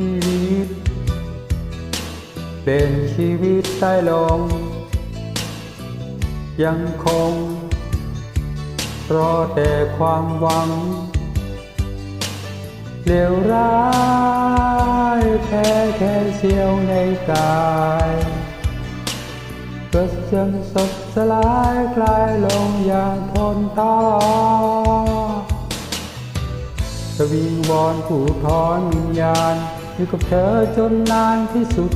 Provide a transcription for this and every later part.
ชีวิต เป็นชีวิตใต้ลมยังคง รอแต่ความหวังเลวร้ายแพ้แค่เสียวในกายก็ยังสดสลายคลายลงอย่างทนตาสวิงวอนผู้ทอนวิญญาณ อยู่กับเธอจนนานที่สุด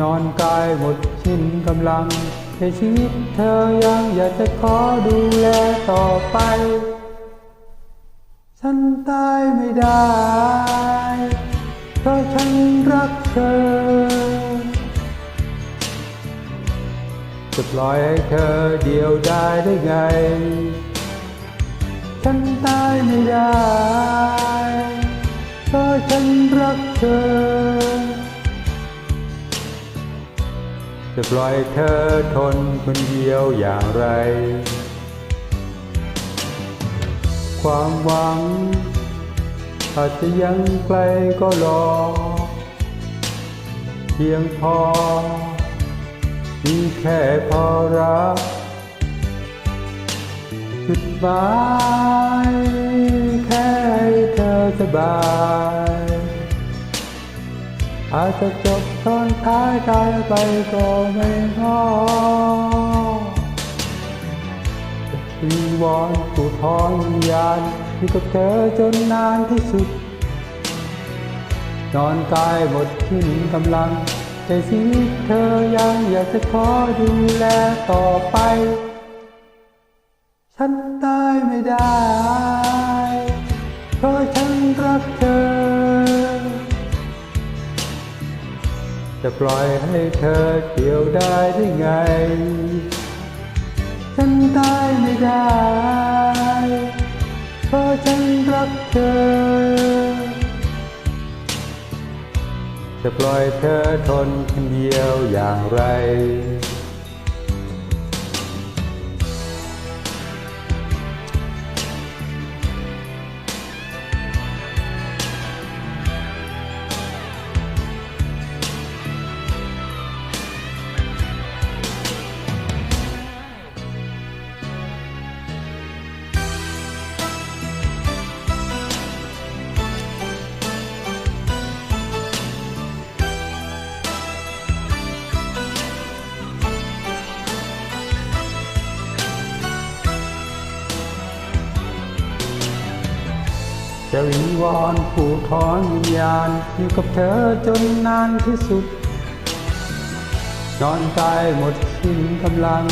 นอนกายหมดสิ้นกำลัง ในชีวิตเธอยังอยากจะขอดูแลต่อไป ฉันตายไม่ได้ เพราะฉันรักเธอ จะปล่อยให้เธอเดียวได้ได้ไง ฉันตายไม่ได้ ฉันรักเธอ จะปล่อยเธอทนคนเดียวอย่างไร ความหวัง อาจจะยังไกลก็รอ เพียงพอมีแค่พอรักจุดหมายแค่ให้เธอสบาย อาจจะจบตอนท้ายตายไปก็ไม่ง้อวิงวอนผู้ทอนวิญาณอยู่กับเธอจนนานที่สุด นอนกายหมดทิ้นกำลัง แต่ชีวิตเธอยังอยากจะขอดูแลต่อไป ฉันตายไม่ได้ เพราะ จะปล่อยให้เธอเดียวได้ได้ไง ฉันตายไม่ได้ เพราะฉันรักเธอ จะปล่อยเธอทนคนเดียวอย่างไร จะวิงวอนผู้ถอนวิญญาณอยู่กับเธอจนนานที่สุด นอนกายหมดสิ้นกำลัง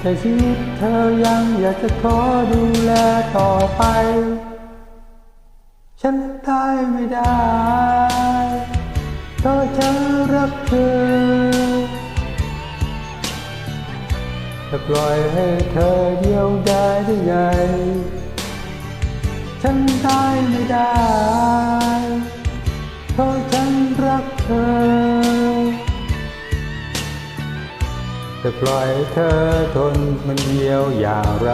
แต่ชีวิตเธอยังอยากจะขอดูแลต่อไป ฉันตายไม่ได้เพราะฉันรักเธอจะปล่อยให้เธอเดียวได้ได้ไง ฉันได้ไม่ได้ เพราะฉันรักเธอ จะปล่อยเธอทนมันเดียวอย่างไร